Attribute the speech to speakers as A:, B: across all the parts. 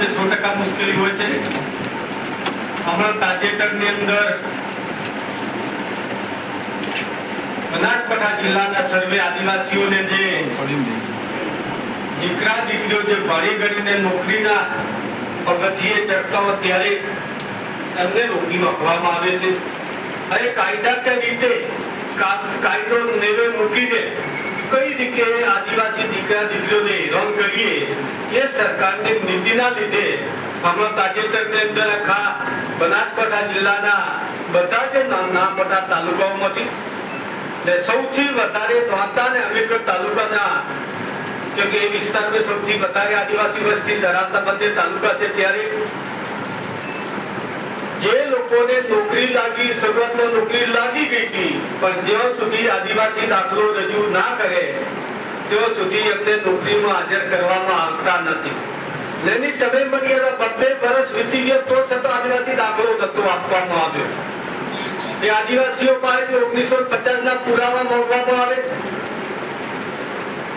A: છે, સો ટકા મુશ્કેલી હોય છે. હમણાં તાજેતરની અંદર બનાસકાંઠા જિલ્લાના સર્વે આદિવાસીઓને જે દીકરા દીકરીઓ જે ભણી ગણીને નોકરીના પગથિયે ચડતા હોય ત્યારે એમને રોકી મૂકવામાં આવે છે. અને કાયદાકીય રીતે કાયદો નેવે મૂકીને કઈ રીતે આદિવાસી દીકરા દીકરીઓને હેરાન કરીએ? એ સરકારની નીતિના લીધે હમણાં તાજેતરની અંદર આખા બનાસકાંઠા જિલ્લાના બધા જ નાના મોટા તાલુકાઓમાંથી સૌથી વધારે દ્વારકા અને અમીરગઢ તાલુકાના કે એ વિસ્તારમાં સૌથી વધારે આદિવાસી વસ્તી ધરાવતા બધે તાલુકા છે ત્યારે જે લોકોને નોકરી લાગી શરૂઆતમાં નોકરી લાગી ગઈ હતી પણ જ્યાં સુધી આદિવાસી દાખલો રજૂ ના કરે ત્યાં સુધી એમને નોકરીમાં હાજર કરવામાં આવતા નથી. એની સમય મર્યાદા બબ્બે વર્ષ વીતી ગયા તો છતાં આદિવાસી દાખલો નતો આપવામાં આવ્યો. એ આદિવાસીઓ પાસેથી ઓગણીસો પચાસ ના પુરાવા માંગવામાં આવે.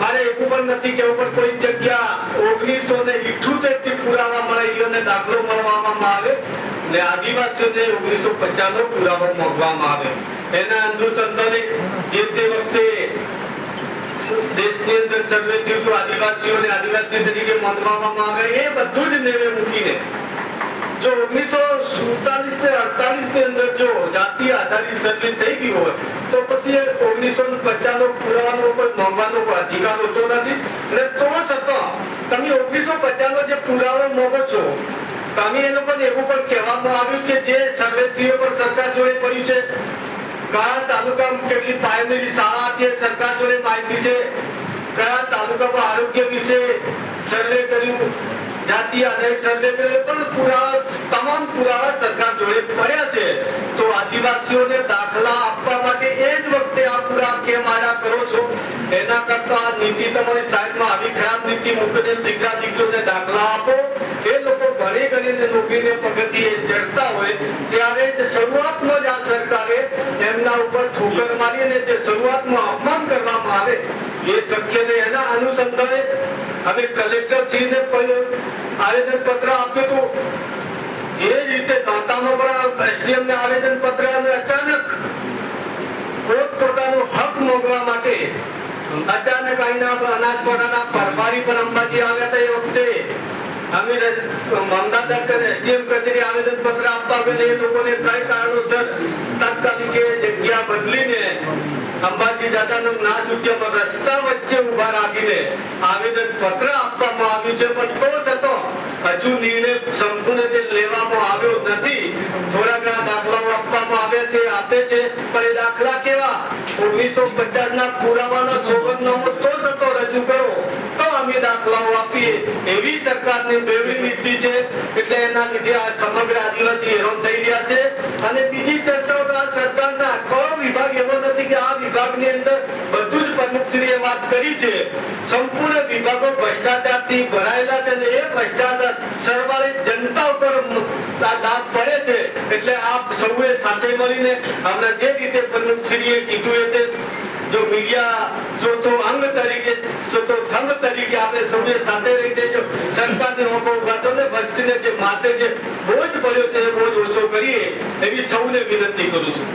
A: મારે એવું પણ નથી કેવું પણ કોઈ જગ્યા ઓગણીસો ને ઇઠ્ઠોતેર ઈઓને દાખલો મળવામાં આવે ને આદિવાસીઓને ઓગણીસો પચાસ નો પુરાવો મોકવામાં આવે. એના અનુસંધાને જે તે વખતે દેશની અંદર સર્વે થયું આદિવાસીઓને આદિવાસી તરીકે માનવામાં આવે, એ બધું જ નેવે મૂકીને જો ઓગણીસો સુડતાલીસ ને અડતાલીસની અંદર જો જાતિ આધારિત સર્વે થઈ ગઈ હોય, તો પછી ઓગણીસો પચાસ પુરાવાનો કોઈ નોંધવાનો અધિકાર હોતો નથી. અને તો છતાં, તમે ઓગણીસો પચાસ નો જે પુરાવો મોકો છો, તમે એ લોકોને એવું પણ કહેવામાં આવ્યું કે જે સર્વે થયું સરકાર જોડે પડ્યું છે, કયા તાલુકામાં કેટલી પ્રાઇમરી શાળા એ સરકાર જોડે માહિતી છે, કયા તાલુકામાં આરોગ્ય વિશે સર્વે કર્યું જાતિ આધારિત જ આ સરકારે એમના ઉપર મારી અને જે શરૂઆતમાં અપમાન કરવામાં આવે, એ શક્ય એના અનુસંધાને અમે કલેક્ટર શ્રીને પણ આવેદન પત્ર આપ્યું હતું. એ જ રીતે દાંતામાં પણ એસડીએમ ને આવેદન પત્ર અને અચાનક પોતપોતાનો હક માંગવા માટે અચાનક અહીંના બનાસકાંઠાના પરમારી પણ અંબાજી આવ્યા હતા એ વખતે. હજુ નિર્ણય સંપૂર્ણ રીતે લેવામાં આવ્યો નથી. થોડા ઘણા દાખલાઓ આપવામાં આવ્યા છે, આપે છે દાખલા કેવા? ઓગણીસો પચાસ ના પુરાવાના સોગંદનામું તો છતો રજૂ કરો. દાખલાઓ આપીએ, એવી સરકારની બેવડી નીતિ છે, એટલે એના લીધે આ સમગ્ર આદિવાસી હેરાન થઈ રહ્યા છે. અને બીજી ચર્ચાઓ આ સરકારના કયો વિભાગ એવો નથી કે આ વિભાગની અંદર બધું જ પ્રમુખશ્રીએ વાત કરી છે. સંપૂર્ણ વિભાગો ભ્રષ્ટાચારથી ભરાયેલા છે અને એ ભ્રષ્ટાચાર સરવાળે જનતા ઉપર દાબ પડે છે. એટલે આપ સૌએ સાથે મળીને હમણાં જે રીતે પ્રમુખશ્રીએ કીધું એ જો મીડિયા જો તો અંગ તરીકે, જો તો થંભ તરીકે આપણે સૌને સાથે રહીને જો સંસ્થાને મોકો ઉગાડો ને, વસ્તીને જે માથે જે બોજ પડ્યો છે, એ બોજ ઓછો કરીએ, એવી સૌને વિનંતી કરું છું.